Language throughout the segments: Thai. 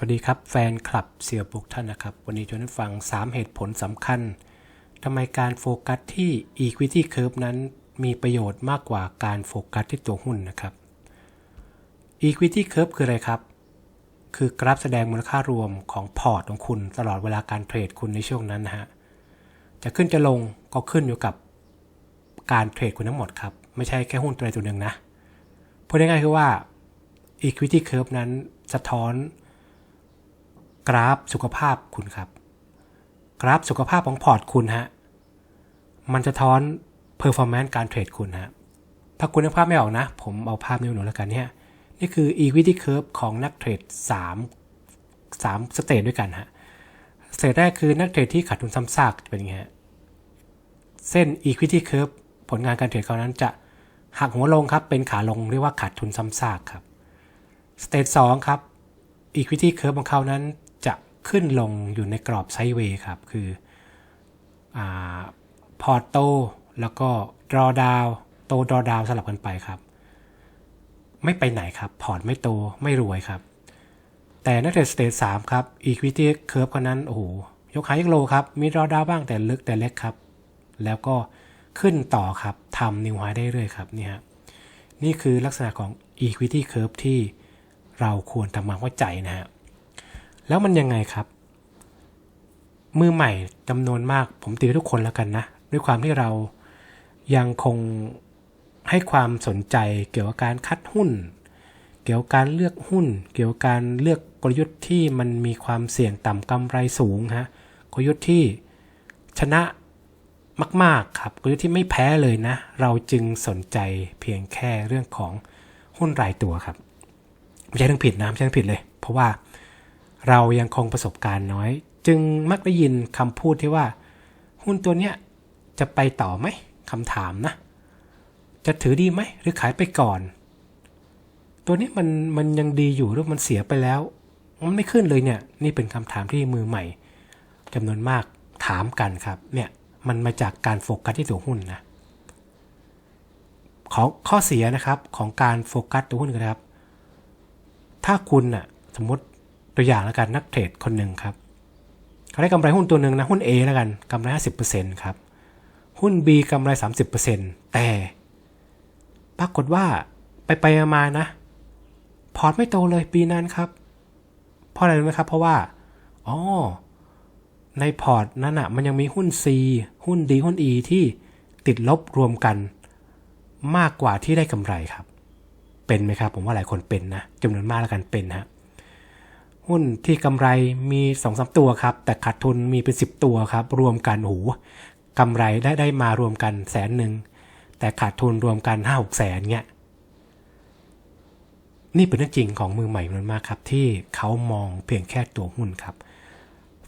สวัสดีครับ แฟนคลับเสียบุกท่านนะครับ วันนี้จะให้ฟัง 3 เหตุผลสำคัญทำไมการโฟกัสที่ Equity Curve นั้นมีประโยชน์มากกว่าการโฟกัสที่ตัวหุ้นนะครับ Equity Curve คืออะไรครับ คือกราฟแสดงมูลค่ารวมของพอร์ตของคุณตลอดเวลาการเทรดคุณในช่วงนั้นนะฮะจะขึ้นจะลงก็ขึ้นอยู่กับการเทรดคุณทั้งหมดครับ ไม่ใช่แค่หุ้นตัวใดตัวหนึ่งนะพูดง่ายๆคือว่า Equity Curve นั้นสะท้อน กราฟสุขภาพคุณครับ กราฟสุขภาพของพอร์ตคุณฮะ มันจะท้อน performance การเทรดคุณฮะ ถ้าคุณนึกภาพไม่ออกนะ ผมเอาภาพนี้หนูแล้วกันเนี่ย นี่คือ equity curve ของนักเทรด 3 3สเตจด้วยกันฮะ สเตจแรกคือนักเทรดที่ขาดทุนซ้ำซากเป็นยังไงฮะเส้น equity curve ผลงานการเทรดเขานั้นจะหักหัวลงครับ เป็นขาลงเรียกว่าขาดทุนซ้ำซากครับ สเตจ2ครับ equity curve ของเขานั้น ขึ้นลงอยู่ในกรอบไซด์เวย์ครับ คือพอร์โตแล้วก็ draw down โต draw down สลับกันไปครับ ไม่ไปไหนครับ พอร์ตไม่โตไม่รวยครับ แต่นักเทรดสเตจ3ครับ equity curve คนนั้น โอ้โห ยกหายกโลครับ มี draw down บ้างแต่ลึกแต่เล็กครับ แล้วก็ขึ้นต่อครับทำนิวไฮได้เรื่อยครับนี่ฮะนี่คือลักษณะของ equity curve ที่เราควรทำความเข้าใจนะฮะ แล้วมันยังไงครับ มือใหม่จำนวนมาก ผมตีทุกคนแล้วกันนะ ด้วยความที่เรายังคงให้ความสนใจเกี่ยวกับการคัดหุ้น เกี่ยวกับการเลือกหุ้น เกี่ยวกับการเลือกกลยุทธ์ที่มันมีความเสี่ยงต่ำกำไรสูงฮะกลยุทธ์ที่ชนะมาก ๆ ครับกลยุทธ์ที่ไม่แพ้เลยนะ เราจึงสนใจเพียงแค่เรื่องของหุ้นรายตัวครับ ไม่ใช่เรื่องผิดนะไม่ใช่เรื่องผิดเลย เพราะว่า เรายังคงประสบการณ์น้อย จึงมักได้ยินคำพูดที่ว่า หุ้นตัวเนี้ยจะไปต่อไหมคำถามนะ จะถือดีไหมหรือขายไปก่อน ตัวนี้มันมันยังดีอยู่หรือมันเสียไปแล้ว มันไม่ขึ้นเลยเนี่ย นี่เป็นคำถามที่มือใหม่จำนวนมากถามกันครับเนี่ยมันมาจากการโฟกัสที่ตัวหุ้นนะขอข้อเสียนะครับของการโฟกัสตัวหุ้นนะครับ ถ้าคุณน่ะสมมติ ตัวอย่างแล้วกันนักเทรดคนหนึ่งครับเขาได้กำไรหุ้นตัวหนึ่งนะหุ้น A แล้วกันกำไร 50%ครับ หุ้น B กำไร 30%แต่ ปรากฏว่าไปไปมานะ พอร์ตไม่โตเลยปีนั้นครับเพราะอะไรรู้ไหมครับ เพราะว่าอ๋อในพอร์ตนั้นอะมันยังมีหุ้น C หุ้น D หุ้น E ที่ติดลบรวมกันมากกว่าที่ได้กำไรครับ เป็นไหมครับ ผมว่าหลายคนเป็นนะจำนวนมากแล้วกันเป็นฮะ หุ้นที่กำไรมี2อสตัวครับ แต่ขาดทุนมีเป็น 10 ตัวครับ รวมกันหูกำไรได้ได้มารวมกันแสนหนึ่ง แต่ขาดทุนรวมกัน5้าหกแสนเงี้ยนี่เป็นเรื่องจริงของมือใหม่มันมากครับ ที่เขามองเพียงแค่ตัวหุ้นครับ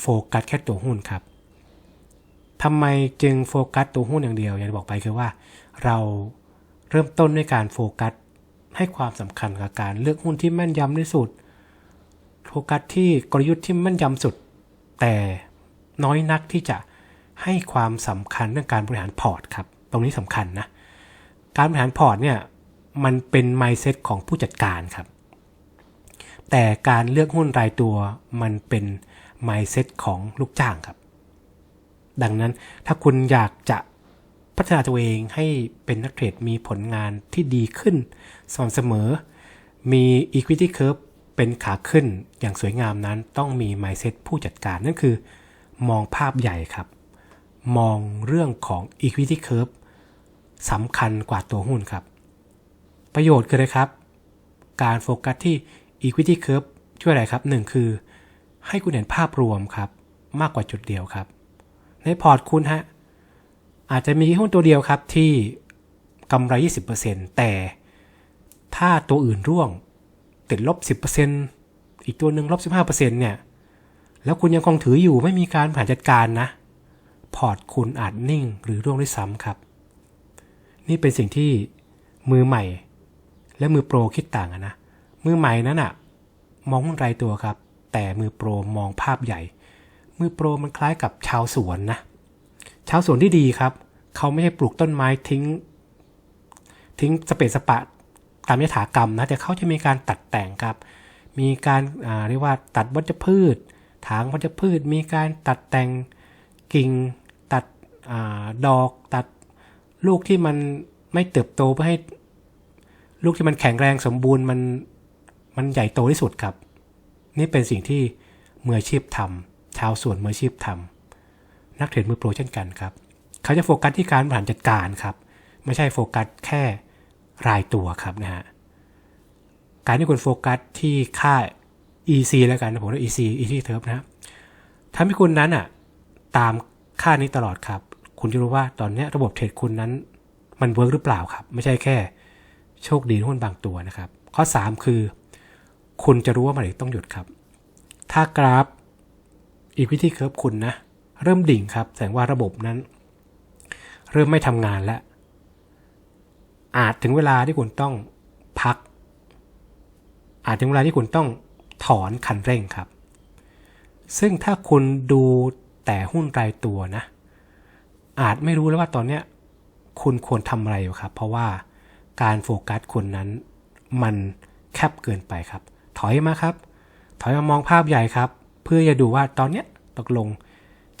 โฟกัสแค่ตัวหุ้นครับทำไมจึงโฟกัสตัวหุ้นอย่างเดียวอย่างที่บอกไปคือว่า เราเริ่มต้นด้วยการโฟกัสให้ความสำคัญกับการเลือกหุ้นที่แม่นยำที่สุด ฟกัสที่กลยุทธ์ที่แม่นยำสุด แต่น้อยนักที่จะให้ความสำคัญเรื่องการบริหารพอร์ตครับ ตรงนี้สำคัญนะ การบริหารพอร์ตเนี่ยมันเป็น mindset ของผู้จัดการครับ แต่การเลือกหุ้นรายตัวมันเป็น mindset ของลูกจ้างครับ ดังนั้นถ้าคุณอยากจะพัฒนาตัวเองให้เป็นนักเทรดมีผลงานที่ดีขึ้นสม่ำเสมอ มี equity curve เป็นขาขึ้นอย่างสวยงามนั้นต้องมี mindset ผู้จัดการนั่นคือ มองภาพใหญ่ครับ มองเรื่องของ equity curve สำคัญกว่าตัวหุ้นครับ ประโยชน์คืออะไรครับ การโฟกัสที่ equity curve ช่วยอะไรครับหนึ่งคือ ให้คุณเห็นภาพรวมครับ มากกว่าจุดเดียวครับ ในพอร์ตคุณฮะอาจจะมีหุ้นตัวเดียวครับที่กำไร 20%แต่ถ้าตัวอื่นร่วง ติดลบ 10%อีกตัวหนึ่งลบ 15%เนี่ย แล้วคุณยังคงถืออยู่ไม่มีการผ่านจัดการนะ พอร์ตคุณอาจนิ่งหรือร่วงด้วยซ้ำครับ นี่เป็นสิ่งที่มือใหม่ และมือโปรคิดต่างนะ มือใหม่นั้นอะมองหุ้นรายตัวครับ แต่มือโปรมองภาพใหญ่ มือโปรมันคล้ายกับชาวสวนนะ ชาวสวนที่ดีครับ เขาไม่ใช่ปลูกต้นไม้ทิ้ง ทิ้งสเปซสปะ ตามยถากรรมนะแต่เขาจะมีการตัดแต่งครับ มีการเรียกว่าตัดวัชพืช ถางวัชพืช มีการตัดแต่งกิ่ง ตัดอดอก ตัดลูกที่มันไม่เติบโตเพื่อให้ลูกที่มันแข็งแรงสมบูรณ์มันมันใหญ่โตที่สุดครับ นี่เป็นสิ่งที่มืออาชีพทำชาวสวนมืออาชีพทำนักเทรดมือโปรเช่นกันครับ เขาจะโฟกัสที่การบริหารจัดการครับ ไม่ใช่โฟกัสแค่ รายตัวครับนะฮะการที่คุณโฟกัสที่ค่า EC แล้วกันนะผมเรียก EC EC เทิร์ฟนะถ้าให้คุณนั้นอะตามค่านี้ตลอดครับ คุณจะรู้ว่าตอนนี้ระบบเทรดคุณนั้น มันเวิร์กหรือเปล่าครับ ไม่ใช่แค่โชคดีหุ้นบางตัวนะครับ ข้อ 3 คือ คุณจะรู้ว่าเมื่อไรต้องหยุดครับ ถ้ากราฟ Equity Curve คุณนะ เริ่มดิ่งครับ แสดงว่าระบบนั้น เริ่มไม่ทำงานแล้ว อาจถึงเวลาที่คุณต้องพัก อาจถึงเวลาที่คุณต้องถอนคันเร่งครับ ซึ่งถ้าคุณดูแต่หุ้นรายตัวนะ อาจไม่รู้แล้วว่าตอนเนี้ยคุณควรทำอะไรอยู่ครับ เพราะว่าการโฟกัสคุณนั้นมันแคบเกินไปครับ ถอยมาครับ ถอยมามองภาพใหญ่ครับ เพื่อจะดูว่าตอนเนี้ยตกลง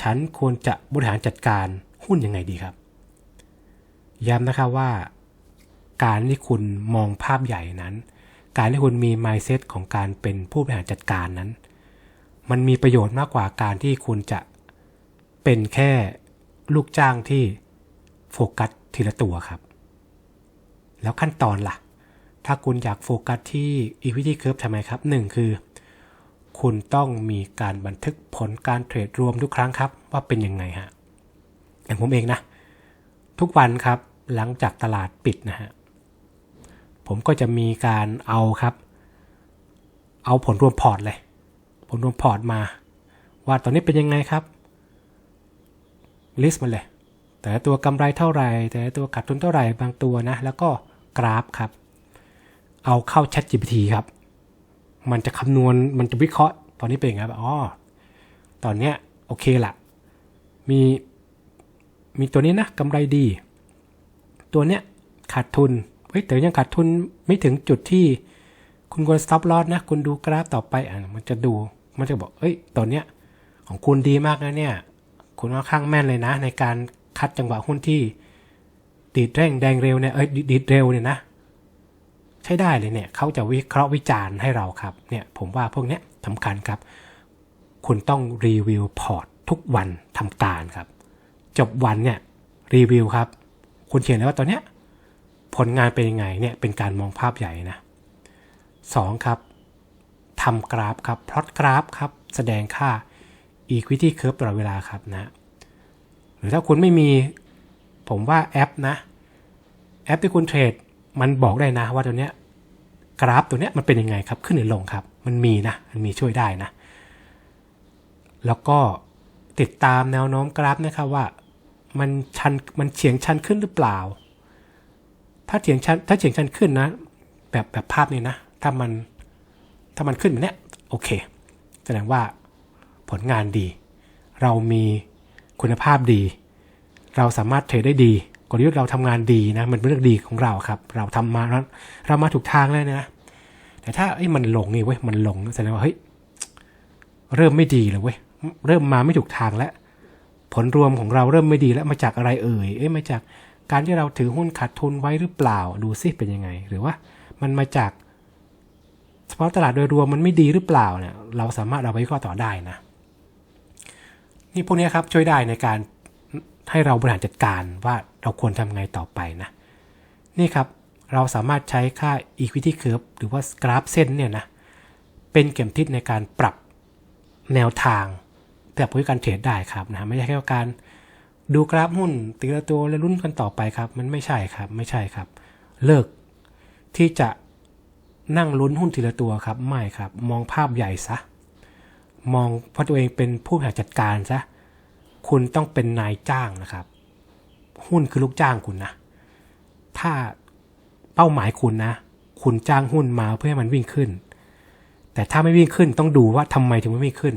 ฉันควรจะบริหารจัดการหุ้นยังไงดีครับ ย้ำนะครับว่า การที่คุณมองภาพใหญ่นั้น การที่คุณมี mindset ของการเป็นผู้บริหารจัดการนั้น มันมีประโยชน์มากกว่าการที่คุณจะเป็นแค่ลูกจ้างที่โฟกัสทีละตัวครับ แล้วขั้นตอนล่ะ ถ้าคุณอยากโฟกัสที่ equity curve ทำไมครับ 1 คือ คุณต้องมีการบันทึกผลการเทรดรวมทุกครั้งครับ ว่าเป็นยังไงฮะอย่างผมเองนะ ทุกวันครับหลังจากตลาดปิดนะฮะ ผมก็จะมีการเอาครับ เอาผลรวมพอร์ตเลย ผลรวมพอร์ตมา ว่าตอนนี้เป็นยังไงครับลิสต์มาเลย แต่ตัวกำไรเท่าไหร่ แต่ตัวขาดทุนเท่าไหร่บางตัวนะ แล้วก็กราฟครับ เอาเข้า Chat GPT ครับ มันจะคำนวณมันจะวิเคราะห์ตอนนี้เป็นยังไงอ๋อตอนเนี้ยโอเคละมีมีตัวนี้นะกำไรดี ตัวเนี้ยขาดทุน เฮ้ยแต่ยังขาดทุนไม่ถึงจุดที่คุณควร stop loss นะ คุณดูกราฟต่อไปอะมันจะดู มันจะบอก เอ้ยตอนเนี้ย ของคุณดีมากนะเนี่ย คุณค่อนข้างแม่นเลยนะ ในการคัดจังหวะหุ้นที่ดีดแรงแดงเร็วเนี่ยเอ้ยดีดเร็วเนี่ยนะ ใช้ได้เลยเนี่ยเขาจะวิเคราะห์วิจารณ์ให้เราครับ เนี่ย ผมว่าพวกเนี้ยสำคัญครับ คุณต้องรีวิวพอร์ตทุกวันทำการครับ จบวันเนี่ยรีวิวครับ คุณเขียนเลยว่าตอนเนี้ย ผลงานเป็นยังไงเนี่ยเป็นการมองภาพใหญ่นะสองครับทำกราฟครับพลอตกราฟครับแสดงค่า equity curve ตลอดเวลาครับนะหรือถ้าคุณไม่มีผมว่าแอปนะ แอปที่คุณเทรดมันบอกได้นะว่าตัวเนี้ยกราฟตัวเนี้ยมันเป็นยังไงครับขึ้นหรือลงครับ มันมีนะมันมีช่วยได้นะ แล้วก็ติดตามแนวโน้มกราฟนะครับว่ามันชันมันเฉียงชันขึ้นหรือเปล่า ถ้าเฉียงชันถ้าเฉียงชันขึ้นนะ แบบแบบภาพนี้นะ ถ้ามันถ้ามันขึ้นแบบเนี้ยโอเค แสดงว่าผลงานดี เรามีคุณภาพดี เราสามารถเทรดได้ดีกลยุทธ์เราทำงานดีนะ มันเป็นเรื่องดีของเราครับ เราทำมาแล้วเรามาถูกทางแล้วนะ แต่ถ้าไอ้มันหลงนี่เว้ยมันหลงแสดงว่าเฮ้ยเริ่มไม่ดีเลยเว้ยเริ่มมาไม่ถูกทางแล้ว ผลรวมของเราเริ่มไม่ดีแล้วมาจากอะไรเอ่ยเอ๊ะมาจาก การที่เราถือหุ้นขาดทุนไว้หรือเปล่าดูซิเป็นยังไง หรือว่ามันมาจากเฉพาะตลาดโดยรวมมันไม่ดีหรือเปล่าเนี่ยเราสามารถเอาไปวิเคราะห์ต่อได้นะนี่พวกนี้ครับช่วยได้ในการให้เราบริหารจัดการว่าเราควรทำไงต่อไปนะ นี่ครับเราสามารถใช้ค่า equity curve หรือว่ากราฟเส้นเนี่ยนะเป็นเข็มทิศในการปรับแนวทางแบบผู้การเทรดได้ครับนะไม่ใช่แค่การ ดูกราฟหุ้นตีละตัวแล้วลุ้นกันต่อไปครับ มันไม่ใช่ครับ ไม่ใช่ครับ เลิกที่จะนั่งลุ้นหุ้นทีละตัวครับ ไม่ครับ มองภาพใหญ่ซะ มองเพราะตัวเองเป็นผู้บริหารจัดการซะ คุณต้องเป็นนายจ้างนะครับ หุ้นคือลูกจ้างคุณนะ ถ้าเป้าหมายคุณนะ คุณจ้างหุ้นมาเพื่อให้มันวิ่งขึ้น แต่ถ้าไม่วิ่งขึ้นต้องดูว่าทำไมถึงไม่วิ่งขึ้น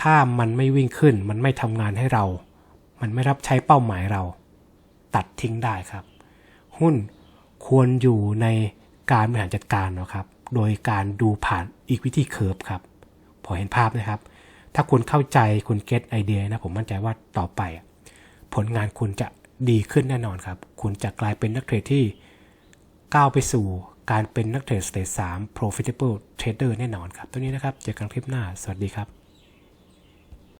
ถ้ามันไม่วิ่งขึ้น มันไม่ทำงานให้เรา มันไม่รับใช้เป้าหมายเรา ตัดทิ้งได้ครับ หุ้นควรอยู่ในการบริหารจัดการนะครับ โดยการดูผ่าน Equity Curve ครับ พอเห็นภาพนะครับ ถ้าคุณเข้าใจคุณเก็ตไอเดียนะผมมั่นใจว่าต่อไป ผลงานคุณจะดีขึ้นแน่นอนครับ คุณจะกลายเป็นนักเทรดที่ก้าวไปสู่การเป็นนักเทรดสเตจ3 profitable trader แน่นอนครับตัวนี้นะครับ เจอกันคลิปหน้า สวัสดีครับ